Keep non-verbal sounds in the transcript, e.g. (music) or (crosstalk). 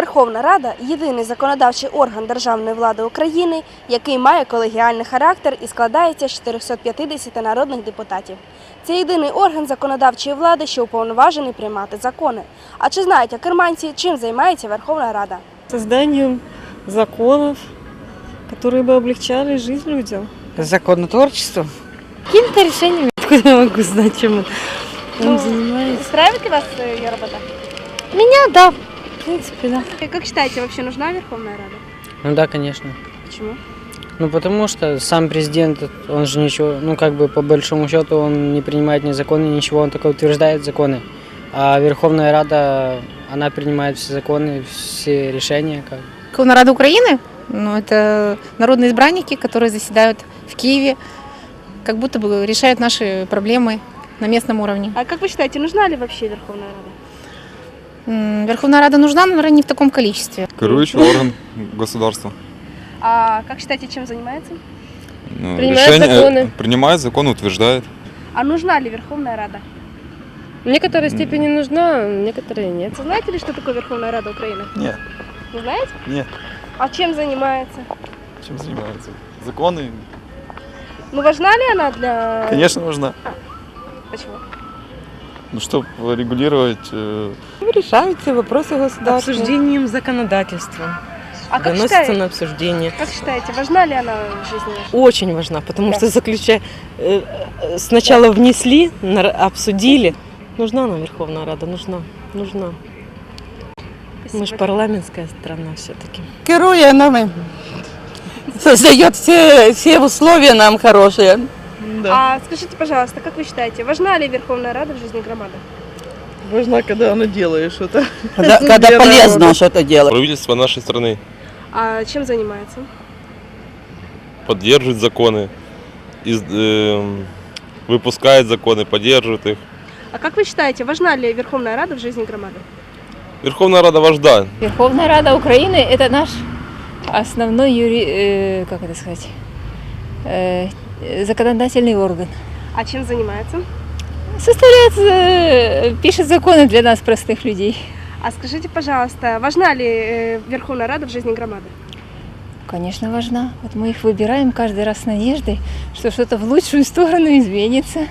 Верховна Рада єдиний законодавчий орган державної влади України, який має колегіальний характер і складається з 450 народних депутатів. Це єдиний орган законодавчої влади, що уповноважений приймати закони. А чи знають керманці, чим займається Верховна Рада? созданием законов, которые бы облегчали жизнь людям. Законотворчество. Какими-то решениями. Откуда я могу знать, чем он, он занимается? Устраивает ли вас ее работа? Меня, да. В принципе, да. Как считаете, вообще нужна Верховная Рада? Ну да, конечно. Почему? Ну потому что сам президент, он же ничего, ну как бы по большому счету он не принимает ни законы, ничего, он только утверждает законы. А Верховная Рада, она принимает все законы, все решения. Как. Верховная Рада Украины, ну, это народные избранники, которые заседают в Киеве, как будто бы решают наши проблемы на местном уровне. А как вы считаете, нужна ли вообще Верховная Рада? Верховная Рада нужна, но, наверное, не в таком количестве. Керуючий (laughs) орган государства. А как считаете, чем занимается? Ну, Принимает законы. Принимает закон, утверждает. А нужна ли Верховная Рада? В некоторой степени нужна, в некоторой нет. Знаете ли, что такое Верховная Рада Украины? Нет. Не знаете? Нет. А чем занимается? Чем занимается? Законы, Ну, важна ли она для... конечно, нужна. Почему? Ну, чтобы регулировать э, Решаются вопросы государства. Обсуждением законодательства. А как Выносится считаете, на обсуждение. как считаете, важна ли она в жизни? Очень важна, потому что заключая... э, э, Сначала внесли, нар- обсудили. Нужна нам Верховная Рада, нужна, нужна. Мы же парламентская страна все-таки. Керує нами. Создает все, все условия нам хорошие. А скажите, пожалуйста, как вы считаете, важна ли Верховная Рада в жизни громады? Важна, когда она делает что-то. Когда, (laughs) когда полезно что-то делать. Правительство нашей страны А чем занимается? поддерживает законы, из- эм, выпускает законы, поддерживает их. А как вы считаете, важна ли Верховная Рада в жизни громады? Верховная Рада вожда. Верховная Рада Украины – это наш основной юри... э, как это сказать, э, законодательный орган. А чем занимается? Составляет, э, пишет законы для нас, простых людей. А скажите, пожалуйста, важна ли э, Верховная Рада в жизни громады? Конечно, важна. Вот мы их выбираем каждый раз с надеждой, что что-то в лучшую сторону изменится.